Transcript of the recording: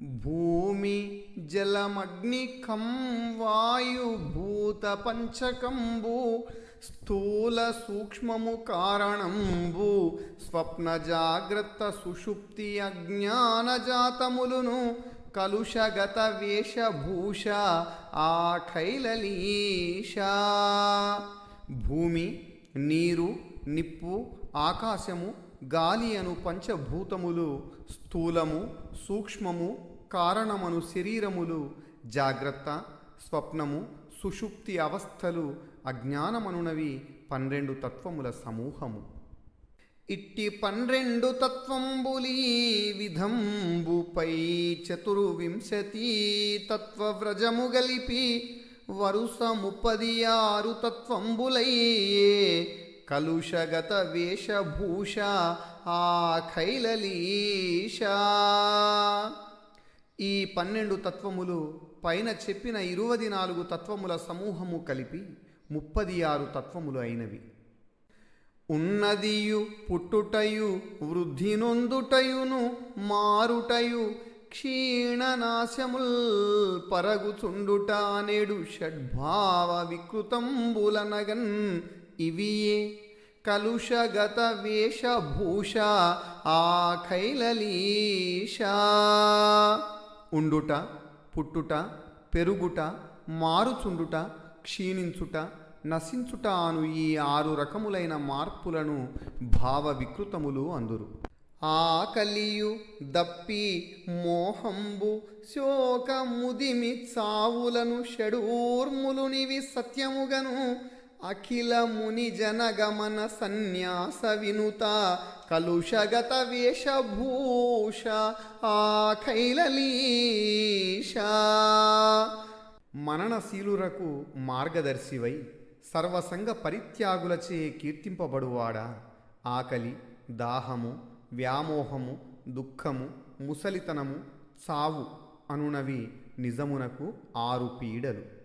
భూమి జలమగ్ని వాయుభూతపంచకంబు పంచకంబు స్థూల సూక్ష్మము కారణంబు స్వప్న జాగ్రత్త సుషుప్తి అజ్ఞాన జాతములును కలుషగత వేషభూష ఆఖైలలీష. భూమి నీరు నిప్పు ఆకాశము గాలి అను పంచభూతములు స్థూలము సూక్ష్మము కారణమను శరీరములు జాగ్రత్త స్వప్నము సుషుప్తి అవస్థలు అజ్ఞానమనునవి పన్నెండు తత్వముల సమూహము. ఇట్టి పన్నెండు తత్వంబులీ విధంబుపై చతుర్వింశతి తత్వవ్రజము గలిపి వరుస ముప్పది ఆరు తత్వంబులయ్యే కలుషగత వేషభూష ఆ ఖైలలీష. ఈ పన్నెండు తత్వములు పైన చెప్పిన ఇరువది నాలుగు తత్వముల సమూహము కలిపి ముప్పది ఆరు తత్వములు అయినవి. ఉన్నదియు పుట్టుటయు వృద్ధి నొందుటయును మారుటయు క్షీణనాశముల్ పరగుచుండుట నేడు షడ్భావ వికృతంబులనగన్ ఇవియే కలుషగత వేషభూష ఆఖైలలీష. ఉండుట పుట్టుట పెరుగుట మారుచుండుట క్షీణించుట నశించుట అను ఈ ఆరు రకములైన మార్పులను భావ వికృతములు అందురు. ఆకలియు దప్పి మోహంబు శోక ముదిమి చావులను షడూర్ములునివి సత్యముగను అఖిల ముని జనగమన సన్యాస వినుత కలుషగత వేషభూష ఆఖైలలీష. మననశీలురకు మార్గదర్శివై సర్వసంగ పరిత్యాగులచే కీర్తింపబడువాడా? ఆకలి దాహము వ్యామోహము దుఃఖము ముసలితనము చావు అనునవి నిజమునకు ఆరు పీడలు.